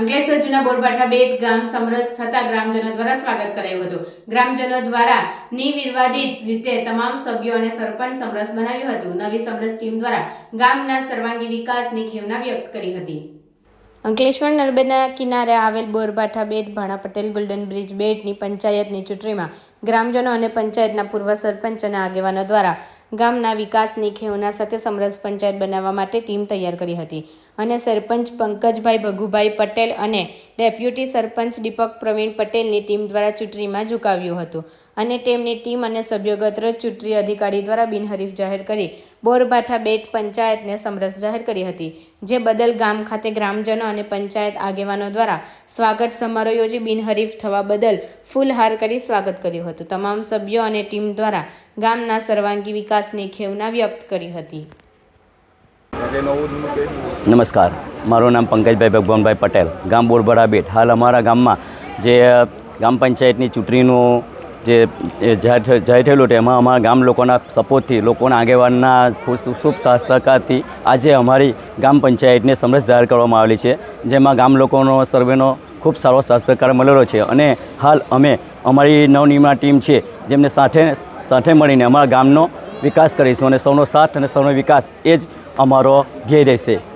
અંકલેશ્વર જૂના બોરબાઠા બેટ ગામ સમરસ થતા ગ્રામજનો દ્વારા સ્વાગત કરાયું હતું. ગ્રામજનો દ્વારા નિર્વિવાદિત રીતે તમામ સભ્યો અને સરપંચ સમરસ બનાવ્યું હતું. નવી સમરસ ટીમ દ્વારા ગામના સર્વાંગી વિકાસની ખેવના વ્યક્ત કરી હતી. અંકલેશ્વર નર્મદા કિનારે આવેલ બોરબાઠા બેટ, ભાણા પટેલ ગોલ્ડન બ્રિજ બેટની પંચાયતની ચૂંટણીમાં ગ્રામજનો અને પંચાયતના પૂર્વ સરપંચ અને આગેવાનો દ્વારા ગામના વિકાસની ખેવના સાથે સમરસ પંચાયત બનાવવા માટે ટીમ તૈયાર કરી હતી અને સરપંચ પંકજભાઈ ભગુભાઈ પટેલ અને ડેપ્યુટી સરપંચ દીપક પ્રવીણ પટેલની ટીમ દ્વારા ચૂંટણીમાં ઝુકાવ્યું હતું અને તેમની ટીમ અને સભ્યોગત ચૂંટણી અધિકારી દ્વારા બિનહરીફ જાહેર કરી બોરબાઠા બેટ પંચાયતને સમરસ જાહેર કરી હતી, જે બદલ ગામ ખાતે ગ્રામજનો અને પંચાયત આગેવાનો દ્વારા સ્વાગત સમારોહ યોજી બિનહરીફ થવા બદલ ફૂલહાર કરી સ્વાગત કર્યું હતું. તમામ સભ્યો અને ટીમ દ્વારા ગામના સર્વાંગી વિકાસની ખેવના વ્યક્ત કરી હતી. નમસ્કાર. મારું નામ પંકજભાઈ ભગવાનભાઈ પટેલ. ગામ બોરબડા બેટ. હાલ અમારા ગામમાં જે ગામ પંચાયતની ચૂંટણીનું જે જાહેર થયેલું હતું એમાં અમારા ગામ લોકોના સપોર્ટથી, લોકોના આગેવાનના શુભ સહ- સહકારથી આજે અમારી ગામ પંચાયતને સમરસ જાહેર કરવામાં આવેલી છે, જેમાં ગામ લોકોનો સર્વેનો ખૂબ સારો સહકાર મળેલો છે. અને હાલ અમે અમારી નવનિર્માણ ટીમ છે, જેમને સાથે સાથે મળીને અમારા ગામનો વિકાસ કરીશું અને સૌનો સાથ અને સૌનો વિકાસ એ જ અમારો ધ્યેય રહેશે.